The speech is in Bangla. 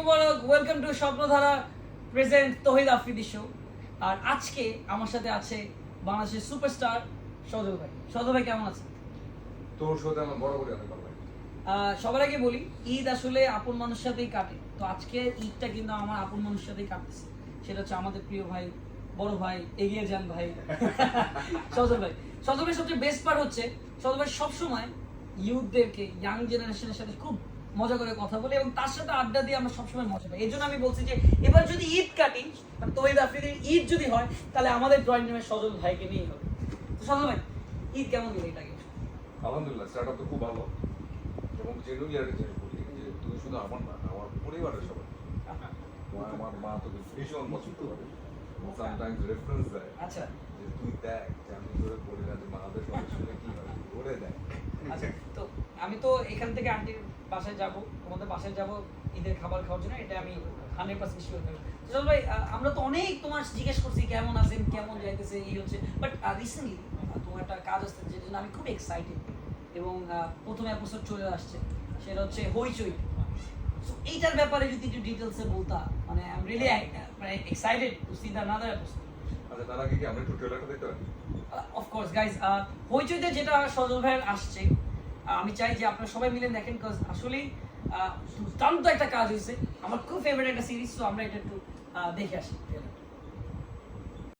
Mubarak welcome to Swapnadhara present Tohid Afridi show আর আজকে আমার সাথে আছে বাংলাদেশের সুপারস্টার সজল ভাই। সজল ভাই কেমন আছে তোর সাথে আমার অনেক ভালো লাগে। সবার আগে বলি ঈদ আসলে আপন মানুষের সাথেই কাটে। তো আজকে ঈদটা কিন্তু আমার আপন মানুষের সাথেই কাটতেছে। সেটা হচ্ছে আমাদের প্রিয় ভাই বড় ভাই এগিয়ে যান ভাই। সজল ভাই। সজল ভাই সবচেয়ে বেস্ট পার্ট হচ্ছে সজল ভাই সবসময় ইউথদেরকে ইয়াং জেনারেশনের সাথে খুব মজা করে কথা বলে এবং তার সাথে আড্ডা দিয়ে আমরা সবসময় মজা পাই এই জন্য আমি বলছি যে এবার যদি ঈদ কাটি মানে তহিদ আফ্রিদির ঈদ যদি হয় তাহলে আমাদের ড্রয়িং রুমে সজল ভাইকে নিয়েই হবে। তো সজল ভাই ঈদ কেমন দিল এটাকে? আলহামদুলিল্লাহ স্টার্ট আপ তো খুব ভালো। এবং জিনিস বলি যে তুই শুধু আমার না আমার পরিবারের সবাই। আমার আমার মা তো ভীষণ পছন্দ করে সামটাইমস রেফারেন্স দেয়। আচ্ছা। যে তুই দেখ যে আমি তোরে বলি না যে মাদের সঙ্গে কি হয় করে দেখ আচ্ছা। তো আমি তো এখান থেকে আন্টির বাসায় যাব তোমাদের বাসায় যাব ঈদের খাবার খাওয়ার জন্য এটা আমি হান্ড্রেড পার্সেন্ট শিওর থাকব চল ভাই আমরা তো অনেক তোমার জিজ্ঞেস করছি কেমন আছেন কেমন যাইতেছে এই হচ্ছে বাট রিসেন্টলি তোমার একটা কাজ আসছে যেটা জন্য আমি খুব এক্সাইটেড এবং প্রথম এপিসোড চলে আসছে সেটা হচ্ছে হইচই। সো এইটার ব্যাপারে যদি একটু ডিটেলসে বলতা মানে আই এম রিয়েলি মানে excited to see the another episode আচ্ছা তার আগে কি আমরা একটু ট্রেলারটা দেখতে পারি? অফকোর্স গাইজ হইচইতে যেটা সজল ভাইয়ের আসছে আমি চাই যে আপনারা সবাই মিলে দেখেন বিকজ আসলেই দুর্দান্ত একটা কাজ হয়েছে। আমার খুব ফেভারিট একটা সিরিজ তো আমরা এটা একটু দেখে আসি